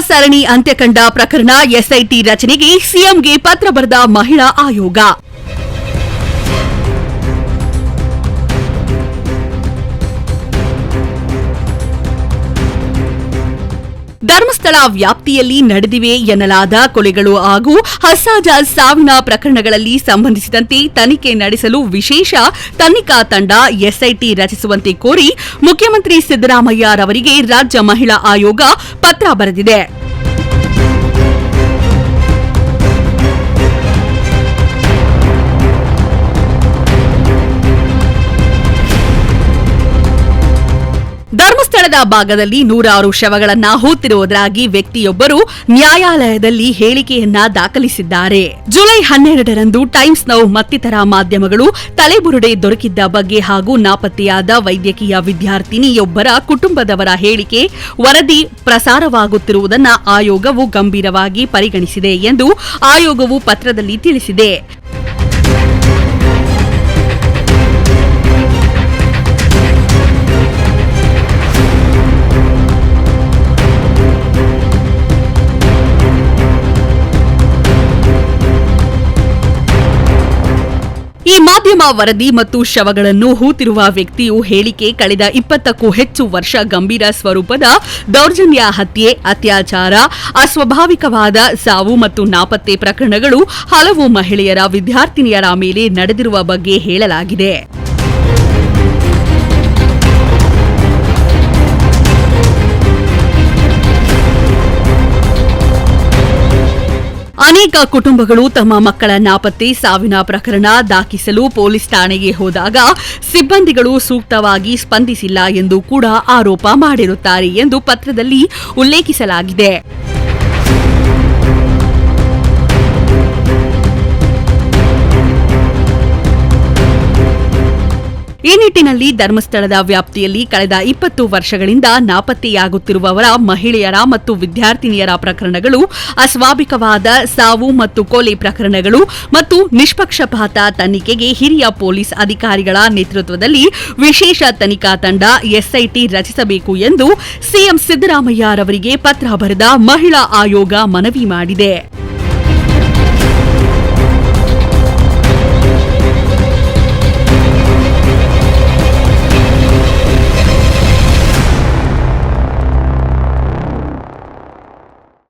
ಸರಣಿ ಅಂತ್ಯ ಕಂಡ ಪ್ರಕರಣ ಎಸ್ಐಟಿ ರಚನೆಗೆ ಸಿಎಂಗೆ ಪತ್ರ ಬರೆದ ಮಹಿಳಾ ಆಯೋಗ. ಧರ್ಮಸ್ಥಳ ವ್ಯಾಪ್ತಿಯಲ್ಲಿ ನಡೆದಿವೆ ಎನ್ನಲಾದ ಕೊಲೆಗಳು ಹಾಗೂ ಹಸಾಜ ಸಾವಿನ ಪ್ರಕರಣಗಳಲ್ಲಿ ಸಂಬಂಧಿಸಿದಂತೆ ತನಿಖೆ ನಡೆಸಲು ವಿಶೇಷ ತನಿಖಾ ತಂಡ ಎಸ್ಐಟಿ ರಚಿಸುವಂತೆ ಕೋರಿ ಮುಖ್ಯಮಂತ್ರಿ ಸಿದ್ದರಾಮಯ್ಯರವರಿಗೆ ರಾಜ್ಯ ಮಹಿಳಾ ಆಯೋಗ ಪತ್ರ ಬರೆದಿದೆ. ಧರ್ಮಸ್ಥಳದ ಭಾಗದಲ್ಲಿ ನೂರಾರು ಶವಗಳನ್ನ ಹೂತಿರುವುದಾಗಿ ವ್ಯಕ್ತಿಯೊಬ್ಬರು ನ್ಯಾಯಾಲಯದಲ್ಲಿ ಹೇಳಿಕೆಯನ್ನ ದಾಖಲಿಸಿದ್ದಾರೆ. ಜುಲೈ ಹನ್ನೆರಡರಂದು ಟೈಮ್ಸ್ ನೌ ಮತ್ತಿತರ ಮಾಧ್ಯಮಗಳು ತಲೆಬುರುಡೆ ದೊರಕಿದ್ದ ಬಗ್ಗೆ ಹಾಗೂ ನಾಪತ್ತೆಯಾದ ವೈದ್ಯಕೀಯ ವಿದ್ಯಾರ್ಥಿನಿಯೊಬ್ಬರ ಕುಟುಂಬದವರ ಹೇಳಿಕೆ ವರದಿ ಪ್ರಸಾರವಾಗುತ್ತಿರುವುದನ್ನು ಆಯೋಗವು ಗಂಭೀರವಾಗಿ ಪರಿಗಣಿಸಿದೆ ಎಂದು ಆಯೋಗವು ಪತ್ರದಲ್ಲಿ ತಿಳಿಸಿದೆ. ಮಾಧ್ಯಮ ವರದಿ ಮತ್ತು ಶವಗಳನ್ನು ಹೂತಿರುವ ವ್ಯಕ್ತಿಯು ಹೇಳಿಕೆ ಕಳೆದ ಇಪ್ಪತ್ತಕ್ಕೂ ಹೆಚ್ಚು ವರ್ಷ ಗಂಭೀರ ಸ್ವರೂಪದ ದೌರ್ಜನ್ಯ ಹತ್ಯೆ, ಅತ್ಯಾಚಾರ, ಅಸ್ವಾಭಾವಿಕವಾದ ಸಾವು ಮತ್ತು ನಾಪತ್ತೆ ಪ್ರಕರಣಗಳು ಹಲವು ಮಹಿಳೆಯರ ವಿದ್ಯಾರ್ಥಿನಿಯರ ಮೇಲೆ ನಡೆದಿರುವ ಬಗ್ಗೆ ಹೇಳಲಾಗಿದೆ. ಅನೇಕ ಕುಟುಂಬಗಳು ತಮ್ಮ ಮಕ್ಕಳ ನಾಪತ್ತೆ ಸಾವಿನ ಪ್ರಕರಣ ದಾಖಲಿಸಲು ಪೊಲೀಸ್ ಠಾಣೆಗೆ ಹೋದಾಗ ಸಿಬ್ಬಂದಿಗಳು ಸೂಕ್ತವಾಗಿ ಸ್ಪಂದಿಸಿಲ್ಲ ಎಂದು ಕೂಡ ಆರೋಪ ಮಾಡಿರುತ್ತಾರೆ ಎಂದು ಪತ್ರದಲ್ಲಿ ಉಲ್ಲೇಖಿಸಲಾಗಿದೆ. ಈ ನಿಟ್ಟಿನಲ್ಲಿ ಧರ್ಮಸ್ಥಳದ ವ್ಯಾಪ್ತಿಯಲ್ಲಿ ಕಳೆದ ಇಪ್ಪತ್ತು ವರ್ಷಗಳಿಂದ ನಾಪತ್ತೆಯಾಗುತ್ತಿರುವವರ, ಮಹಿಳೆಯರ ಮತ್ತು ವಿದ್ಯಾರ್ಥಿನಿಯರ ಪ್ರಕರಣಗಳು, ಅಸ್ವಾಭಿಕವಾದ ಸಾವು ಮತ್ತು ಕೊಲೆ ಪ್ರಕರಣಗಳು ಮತ್ತು ನಿಷ್ಪಕ್ಷಪಾತ ತನಿಖೆಗೆ ಹಿರಿಯ ಪೊಲೀಸ್ ಅಧಿಕಾರಿಗಳ ನೇತೃತ್ವದಲ್ಲಿ ವಿಶೇಷ ತನಿಖಾ ತಂಡ ಎಸ್ಐಟಿ ರಚಿಸಬೇಕು ಎಂದು ಸಿಎಂ ಸಿದ್ದರಾಮಯ್ಯ ರವರಿಗೆ ಪತ್ರ ಬರೆದ ಮಹಿಳಾ ಆಯೋಗ ಮನವಿ ಮಾಡಿದೆ.